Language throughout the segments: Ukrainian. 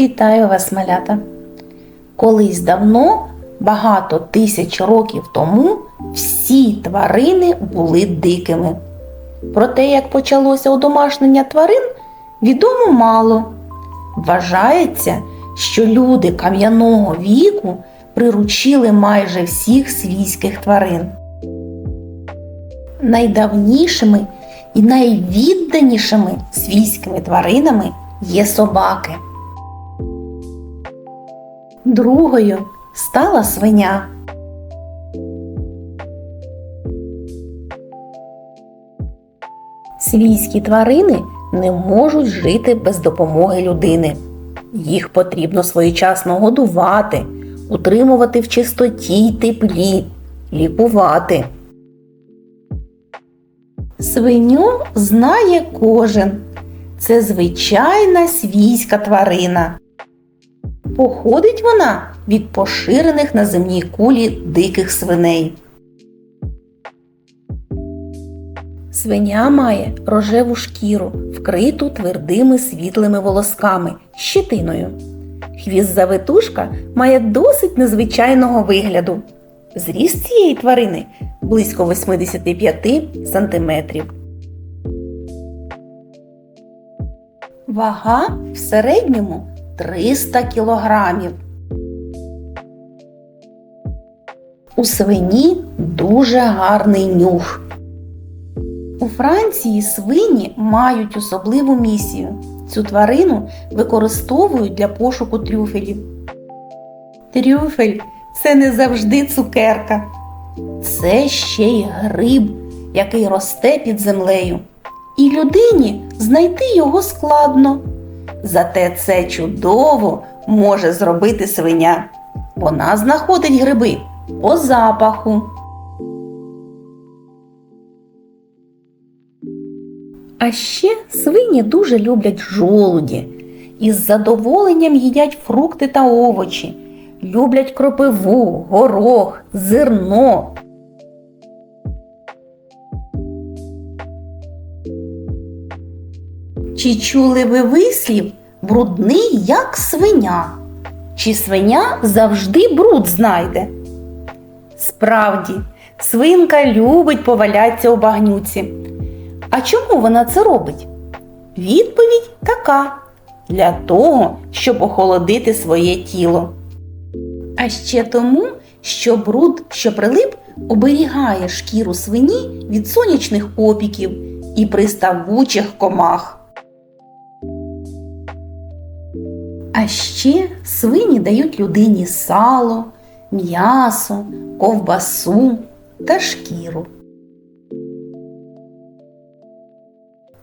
Вітаю вас, малята! Колись давно, багато тисяч років тому, всі тварини були дикими. Про те, як почалося одомашнення тварин, відомо мало. Вважається, що люди кам'яного віку приручили майже всіх свійських тварин. Найдавнішими і найвідданішими свійськими тваринами є собаки. Другою стала свиня. Свійські тварини не можуть жити без допомоги людини. Їх потрібно своєчасно годувати, утримувати в чистоті й теплі, лікувати. Свиню знає кожен. Це звичайна свійська тварина. Походить вона від поширених на земній кулі диких свиней. Свиня має рожеву шкіру, вкриту твердими світлими волосками, щитиною. Хвіст завитушка має досить незвичайного вигляду. Зріст цієї тварини близько 85 сантиметрів. Вага в середньому 300 кілограмів. У свині дуже гарний нюх. У Франції свині мають особливу місію. Цю тварину використовують для пошуку трюфелів. Трюфель це не завжди цукерка. Це ще й гриб, який росте під землею. І людині знайти його складно. Зате це чудово може зробити свиня. Вона знаходить гриби по запаху. А ще свині дуже люблять жолуді і з задоволенням їдять фрукти та овочі, люблять кропиву, горох, зерно. Чи чули ви вислів брудний, як свиня? Чи свиня завжди бруд знайде? Справді, свинка любить повалятися у багнюці. А чому вона це робить? Відповідь така: для того, щоб охолодити своє тіло. А ще тому, що бруд, що прилип, оберігає шкіру свині від сонячних опіків і приставучих комах. А ще свині дають людині сало, м'ясо, ковбасу та шкіру.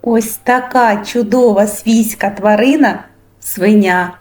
Ось така чудова свійська тварина свиня.